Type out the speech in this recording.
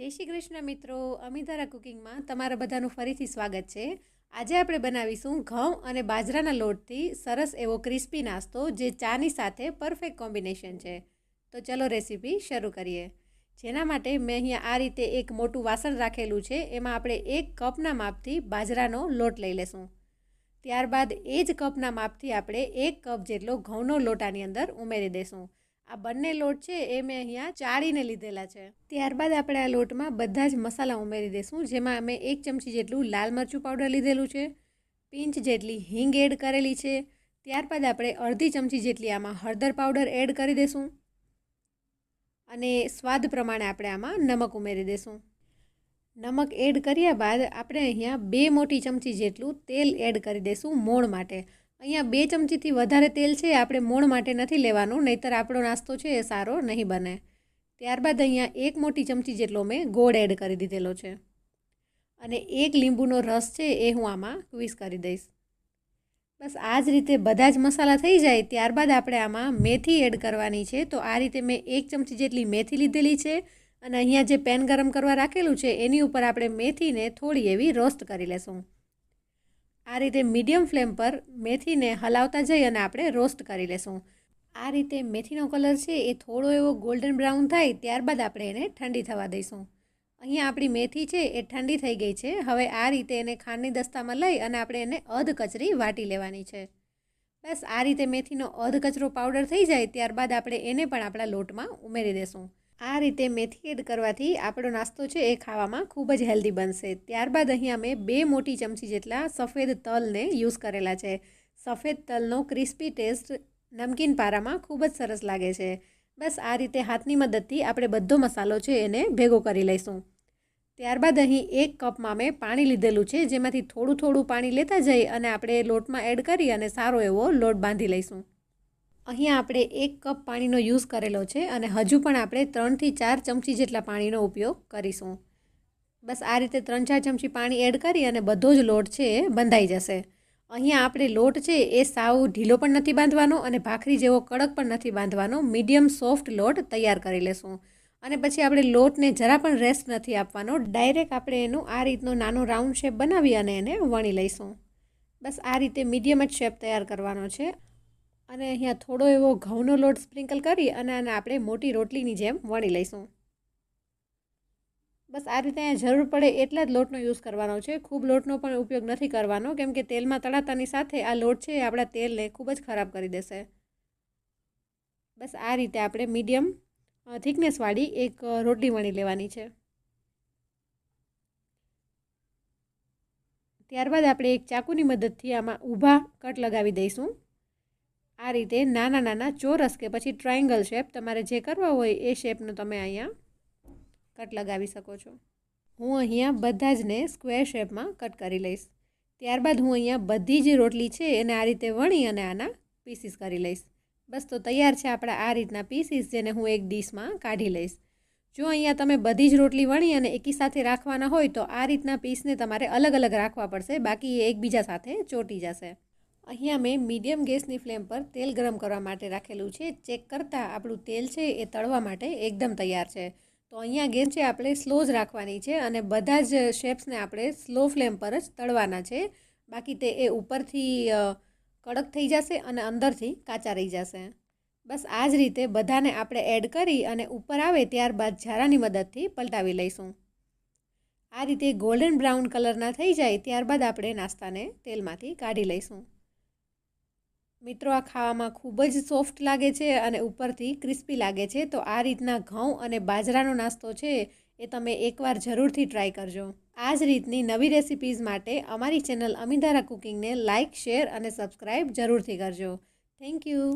જય શ્રી કૃષ્ણ મિત્રો. અમિતારા કુકિંગમાં તમારા બધાનું ફરીથી સ્વાગત છે. આજે આપણે બનાવીશું ઘઉં અને બાજરાના લોટથી સરસ એવો ક્રિસ્પી નાસ્તો જે ચાની સાથે પરફેક્ટ કોમ્બિનેશન છે. તો ચલો રેસીપી શરૂ કરીએ. જેના માટે મેં અહીંયા આ રીતે એક મોટું વાસણ રાખેલું છે. એમાં આપણે એક કપના માપથી બાજરાનો લોટ લઈ લેશું. ત્યારબાદ એ જ કપના માપથી આપણે એક કપ જેટલો ઘઉંનો લોટાની અંદર ઉમેરી દઈશું આ બંને લોટ છે એ મેં અહીંયા ચાળીને લીધેલા છે. ત્યારબાદ આપણે આ લોટમાં બધા જ મસાલા ઉમેરી દઈશું જેમાં અમે એક ચમચી જેટલું લાલ મરચું પાવડર લીધેલું છે, પિંચ જેટલી હિંગ એડ કરેલી છે, ત્યારબાદ આપણે અડધી ચમચી જેટલી આમાં હળદર પાવડર એડ કરી દઈશું અને સ્વાદ પ્રમાણે આપણે આમાં નમક ઉમેરી દઈશું નમક એડ કર્યા બાદ આપણે અહીંયા બે મોટી ચમચી જેટલું તેલ એડ કરી દઈશું મોણ માટે. અહીંયા બે ચમચીથી વધારે તેલ છે, આપણે મોણ માટે નથી લેવાનું, નહીંતર આપણો નાસ્તો છે એ સારો નહીં બને. ત્યારબાદ અહીંયા એક મોટી ચમચી જેટલો મેં ગોળ એડ કરી દીધેલો છે. અને એક લીંબુનો રસ છે એ હું આમાં ક્વિઝ કરી દઈશ. બસ આ જ રીતે બધા જ મસાલા થઈ જાય, ત્યારબાદ આપણે આમાં મેથી એડ કરવાની છે. તો આ રીતે મેં એક ચમચી જેટલી મેથી લીધેલી છે અને અહીંયા જે પેન ગરમ કરવા રાખેલું છે, એની ઉપર આપણે મેથીને થોડી એવી રોસ્ટ કરી લેશું. આ રીતે મીડિયમ ફ્લેમ પર મેથીને હલાવતા જઈ અને આપણે રોસ્ટ કરી લેશું. આ રીતે મેથીનો કલર છે એ થોડો એવો ગોલ્ડન બ્રાઉન થાય ત્યારબાદ આપણે એને ઠંડી થવા દઈશું. અહીંયા આપણી મેથી છે એ ઠંડી થઈ ગઈ છે. હવે આ રીતે એને ખાંડની દસ્તામાં લઈ અને આપણે એને અધ કચરી વાટી લેવાની છે. બસ આ રીતે મેથીનો અધ કચરો પાવડર થઈ જાય ત્યારબાદ આપણે એને પણ આપણા લોટમાં ઉમેરી દેશું. આ રીતે મેથી એડ કરવાથી આપણો નાસ્તો છે એ ખાવામાં ખૂબ જ હેલ્ધી બનશે. ત્યારબાદ અહીંયા મેં બે મોટી ચમચી જેટલા સફેદ તલને યુઝ કરેલા છે. સફેદ તલનો ક્રિસ્પી ટેસ્ટ નમકીન પારામાં ખૂબ જ સરસ લાગે છે. બસ આ રીતે હાથની મદદથી આપણે બધો મસાલો છે એને ભેગો કરી લઈશું. ત્યારબાદ અહીં એક કપમાં મેં પાણી લીધેલું છે, જેમાંથી થોડું થોડું પાણી લેતા જઈ અને આપણે લોટમાં એડ કરી અને સારો એવો લોટ બાંધી લઈશું. અહીંયા આપણે એક કપ પાણીનો યુઝ કરેલો છે અને હજુ પણ આપણે ત્રણથી ચાર ચમચી જેટલા પાણીનો ઉપયોગ કરીશું. બસ આ રીતે ત્રણ ચાર ચમચી પાણી એડ કરી અને બધો જ લોટ છે એ બંધાઈ જશે. અહીંયા આપણે લોટ છે એ સાવ ઢીલો પણ નથી બાંધવાનો અને ભાખરી જેવો કડક પણ નથી બાંધવાનો. મીડિયમ સોફ્ટ લોટ તૈયાર કરી લેશું. અને પછી આપણે લોટને જરા પણ રેસ્ટ નથી આપવાનો. ડાયરેક્ટ આપણે એનું આ રીતનો નાનો રાઉન્ડ શેપ બનાવી અને એને વણી લઈશું. બસ આ રીતે મીડિયમ જ શેપ તૈયાર કરવાનો છે. અને અહીંયા થોડો એવો ઘઉંનો લોટ સ્પ્રિંકલ કરી અને આને આપણે મોટી રોટલીની જેમ વણી લઈશું. બસ આ રીતે અહીંયા જરૂર પડે એટલા જ લોટનો યુઝ કરવાનો છે. ખૂબ લોટનો પણ ઉપયોગ નથી કરવાનો, કેમ કે તેલમાં તળાતાની સાથે આ લોટ છે એ આપણા તેલને ખૂબ જ ખરાબ કરી દેશે. બસ આ રીતે આપણે મીડિયમ થિકનેસવાળી એક રોટલી વણી લેવાની છે. ત્યારબાદ આપણે એક ચાકુની મદદથી આમાં ઊભા કટ લગાવી દઈશું. આ રીતે નાના નાના ચોરસ કે પછી ટ્રાયંગલ શેપ તમારે જે કરવા હોય એ શેપનો તમે અહીંયા કટ લગાવી શકો છો. હું અહીંયા બધા જને સ્ક્વેર શેપમાં કટ કરી લઈશ. ત્યારબાદ હું અહીંયા બધી જ રોટલી છે એને આ રીતે વણી અને આના પીસીસ કરી લઈશ. બસ તો તૈયાર છે આપણા આ રીતના પીસીસ જેને હું એક ડીશમાં કાઢી લઈશ. જો અહીંયા તમે બધી જ રોટલી વણી અને એકી સાથે રાખવાના હોય તો આ રીતના પીસને તમારે અલગ અલગ રાખવા પડશે. બાકી એ એકબીજા સાથે ચોંટી જશે. અહીંયા મેં મીડિયમ ગેસની ફ્લેમ પર તેલ ગરમ કરવા માટે રાખેલું છે. ચેક કરતાં આપણું તેલ છે એ તળવા માટે એકદમ તૈયાર છે. તો અહીંયા ગેસ છે આપણે સ્લો જ રાખવાની છે અને બધા જ શેપ્સને આપણે સ્લો ફ્લેમ પર જ તળવાના છે. બાકી તે એ ઉપરથી કડક થઈ જશે અને અંદરથી કાચા રહી જશે. બસ આ જ રીતે બધાને આપણે એડ કરી અને ઉપર આવે ત્યારબાદ ઝારાની મદદથી પલટાવી લઈશું. આ રીતે ગોલ્ડન બ્રાઉન કલરના થઈ જાય ત્યારબાદ આપણે નાસ્તાને તેલમાંથી કાઢી લઈશું. મિત્રો, આ ખાવામાં ખૂબ જ સોફ્ટ લાગે છે અને ઉપરથી ક્રિસ્પી લાગે છે. તો આ રીતના ઘઉં અને બાજરાનો નાસ્તો છે એ તમે એકવાર જરૂરથી ટ્રાય કરજો. આ જ રીતની નવી રેસિપીઝ માટે અમારી ચેનલ અમિધારા કુકિંગને લાઇક, શેર અને સબસ્ક્રાઈબ જરૂરથી કરજો. Thank you.